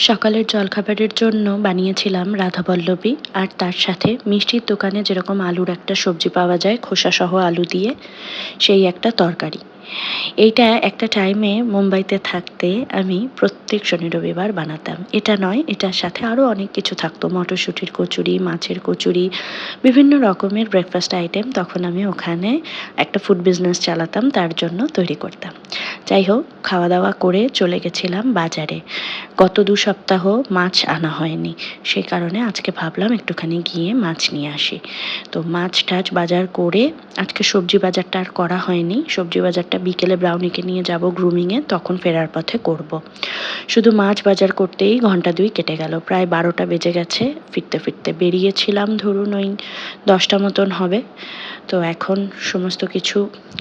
সকালের জলখাবারের জন্য বানিয়েছিলাম রাধাবল্লভী আর তার সাথে মিষ্টির দোকানে যেরকম আলুর একটা সবজি পাওয়া যায় খোসাসহ আলু দিয়ে, সেই একটা তরকারি। এইটা একটা টাইমে মুম্বাইতে থাকতে আমি প্রত্যেক শনি রবিবার বানাতাম। এটা নয়, এটার সাথে আরও অনেক কিছু থাকতো। মটরশুঁটির কচুরি, মাছের কচুরি, বিভিন্ন রকমের ব্রেকফাস্ট আইটেম তখন আমি ওখানে একটা ফুড বিজনেস চালাতাম, তার জন্য তৈরি করতাম। যাই হোক খাওয়া দাওয়া করে চলে গেছিলাম বাজারে। গত দু সপ্তাহ মাছ আনা হয়নি। সেই কারণে আজকে ভাবলাম একটুখানি গিয়ে মাছ নিয়ে আসি। তো মাছ টাছ বাজার করে আজকে সবজি বাজারটা আর করা হয়নি। সবজি বাজারটা বিকেলে ব্রাউনিকে নিয়ে যাব গ্রুমিংয়ে, তখন ফেরার পথে করব। শুধু মাছ বাজার করতেই ঘণ্টা দুই কেটে গেল। প্রায় বারোটা বেজে গেছে। ফিরতে ফিরতে বেরিয়েছিলাম, ধরুন ওই দশটা মতন হবে। তো এখন সমস্ত কিছু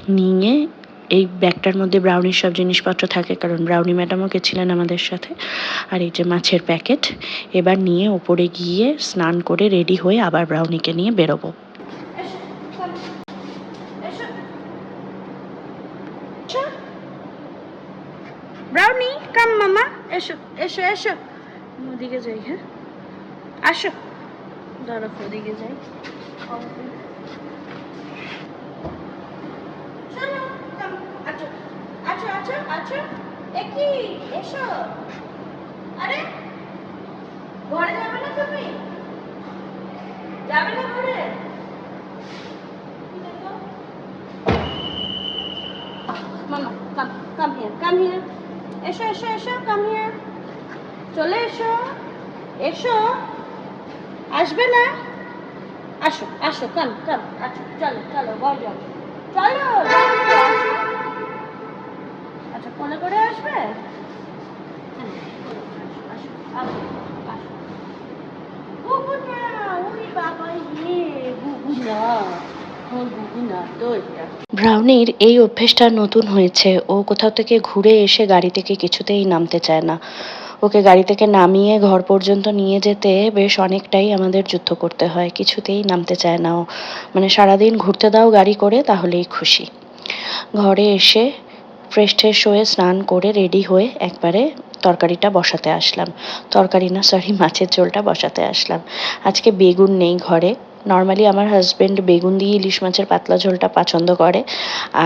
নিয়ে এই ব্যাগটার মধ্যে ব্রাউনির সব জিনিসপত্র থাকে, কারণ ব্রাউনি ম্যাডামও গেছিলেন আমাদের সাথে। আর এই যে মাছের প্যাকেট, এবার নিয়ে ওপরে গিয়ে স্নান করে রেডি হয়ে আবার ব্রাউনিকে নিয়ে বেরোবো। ব্রাউনি কাম মামা এসো এসো এসো ওদিকে যাই হ্যাঁ? আসো দাঁড়া ওদিকে যাই। চলো কাম আছো আছো আছো আছো একি এসো। আরে, ঘরে যাবে না তুমি? যাবে না ঘরে? মামা কাম কাম হিয়ার কাম হিয়ার এসো এসো এসো কাম হিয়ার চলে এসো এসো। আসবে না? আসো আসো কাম কাম আচ্ছা চলো চলো ঘর যাও চলো। আচ্ছা কোলে করে আসবে হুম, আসো, আসো, আসো। গুগু না, ওরে বাবা ইয়ে, গুগু না। ও গুগু না তো এটা। ব্রাউনির এই অভ্যেসটা নতুন হয়েছে। ও কোথাও থেকে ঘুরে এসে গাড়ি থেকে কিছুতেই নামতে চায় না। ওকে গাড়ি থেকে নামিয়ে ঘর পর্যন্ত নিয়ে যেতে বেশ অনেকটাই আমাদের যুদ্ধ করতে হয়। কিছুতেই নামতে চায় না ও। মানে সারাদিন ঘুরতে দাও গাড়ি করে, তাহলেই খুশি। ঘরে এসে ফ্রেশ ট্রেশ হয়ে স্নান করে রেডি হয়ে একবারে তরকারিটা বসাতে আসলাম। তরকারি না সরি মাছের ঝোলটা বসাতে আসলাম। আজকে বেগুন নেই ঘরে। নর্মালি আমার হাজব্যান্ড বেগুন দিয়ে ইলিশ মাছের পাতলা ঝোলটা পছন্দ করে।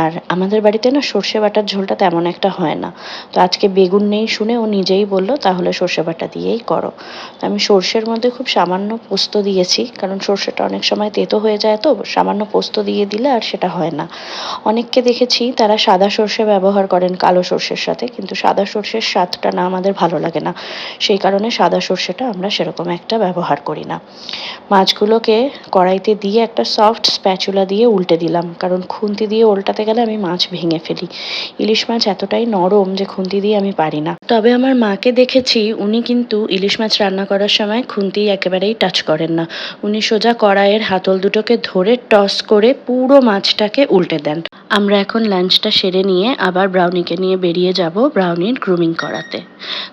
আর আমাদের বাড়িতে না সর্ষে বাটার ঝোলটা তেমন একটা হয় না। তো আজকে বেগুন নেই শুনে ও নিজেই বলল, তাহলে সর্ষে বাটা দিয়েই করো। আমি সর্ষের মধ্যে খুব সামান্য পোস্ত দিয়েছি, কারণ সর্ষেটা অনেক সময় তেতো হয়ে যায় তো, সামান্য পোস্ত দিয়ে দিলে আর সেটা হয় না। অনেককে দেখেছি তারা সাদা সর্ষে ব্যবহার করেন কালো সর্ষের সাথে, কিন্তু সাদা সর্ষের স্বাদটা না আমাদের ভালো লাগে না। সেই কারণে সাদা সর্ষেটা আমরা সেরকম একটা ব্যবহার করি না। মাছগুলোকে কড়াইতে দিয়ে একটা সফট স্প্যাচুলা দিয়ে উল্টে দিলাম। কারণ খুন্তি দিয়ে উল্টাতে গেলে আমি মাছ ভেঙে ফেলি। ইলিশ মাছ এতটাই নরম যে খুন্তি দিয়ে আমি পারি না। তবে আমার মাকে দেখেছি, উনি কিন্তু ইলিশ মাছ রান্না করার সময় খুন্তি একেবারেই টাচ করেন না। উনি সোজা কড়াইয়ের হাতল দুটোকে ধরে টস করে পুরো মাছটাকে উল্টে দেন। আমরা এখন লাঞ্চটা সেরে নিয়ে আবার ব্রাউনিকে নিয়ে বেরিয়ে যাব ব্রাউনির গ্রুমিং করাতে।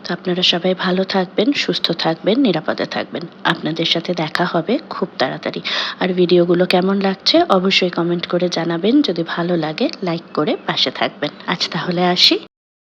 তো আপনারা সবাই ভালো থাকবেন, সুস্থ থাকবেন, নিরাপদে থাকবেন। আপনাদের সাথে দেখা হবে খুব তাড়াতাড়ি। আর ভিডিওগুলো কেমন লাগছে অবশ্যই কমেন্ট করে জানাবেন। যদি ভালো লাগে, লাইক করে পাশে থাকবেন। আজ তাহলে আসি।